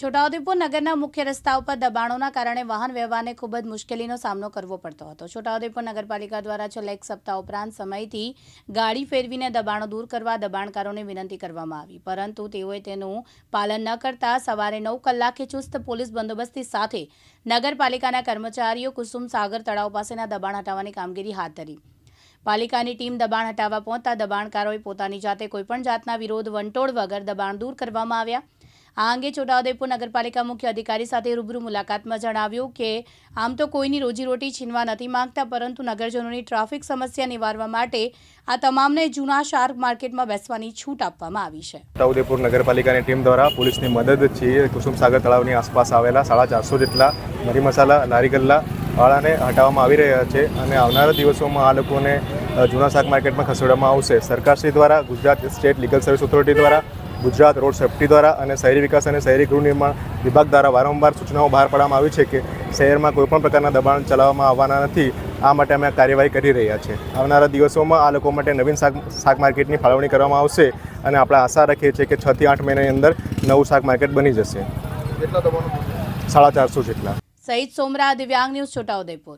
છોટાઉદેપુર નગરના મુખ્ય રસ્તા ઉપર દબાણોના કારણે વાહન વ્યવહારને ખૂબ જ મુશ્કેલીનો સામનો કરવો પડતો હતો. છોટાઉદેપુર નગરપાલિકા દ્વારા છેલ્લા એક સપ્તાહ ઉપરાંત સમયથી ગાડી ફેરવીને દબાણો દૂર કરવા દબાણકારોને વિનંતી કરવામાં આવી. પરંતુ તેઓએ તેનું પાલન ન કરતા સવારે નવ કલાકે ચુસ્ત પોલીસ બંદોબસ્તી સાથે નગરપાલિકાના કર્મચારીઓ કુસુમ સાગર તળાવ પાસેના દબાણ હટાવવાની કામગીરી હાથ ધરી. પાલિકાની ટીમ દબાણ હટાવવા પહોંચતા દબાણકારોએ પોતાની જાતે કોઈપણ જાતના વિરોધ વંટોળ વગર દબાણ દૂર કરવામાં આવ્યા. આ અંગે છોટાઉદેપુર નગરપાલિકા મુખ્ય અધિકારી સાથે રૂબરૂ મુલાકાતમાં જણાવ્યું કે આમ તો કોઈની રોજીરોટી છીનવા નથી માંગતા, પરંતુ નગરજનોની ટ્રાફિક સમસ્યા નિવારવા માટે આ તમામને જૂના શાર્ક માર્કેટમાં બેસવાની છૂટ આપવામાં આવી છે. છોટાઉદેપુર નગરપાલિકાની ટીમ દ્વારા પોલીસની મદદથી કુસુમ સાગર તળાવની આસપાસ આવેલા સાડા ચારસો જેટલા મરી મસાલા લારી ગલ્લા વાળાને હટાવવામાં આવી રહ્યા છે અને આવનારા દિવસોમાં આ લોકોને જૂના શાક માર્કેટમાં ખસેડવામાં આવશે. સરકારશ્રી દ્વારા Gujarat state legal service authority દ્વારા ગુજરાત રોડ સેફ્ટી દ્વારા અને શહેરી વિકાસ અને શહેરી ગૃહ નિર્માણ વિભાગ દ્વારા વારંવાર સૂચનાઓ બહાર પાડવામાં આવી છે કે શહેરમાં કોઈપણ પ્રકારના દબાણ ચલાવવામાં આવવાના નથી. આ માટે અમે કાર્યવાહી કરી રહ્યા છે. આવનારા દિવસોમાં આ લોકો માટે નવીન શાક શાક માર્કેટની ફાળવણી કરવામાં આવશે અને આપણે આશા રાખીએ છીએ કે છથી આઠ મહિનાની અંદર નવું શાક માર્કેટ બની જશે. સાડા ચારસો જેટલા. સહિત સોમરા દિવ્યાંગ ન્યૂઝ છોટાઉદેપુર.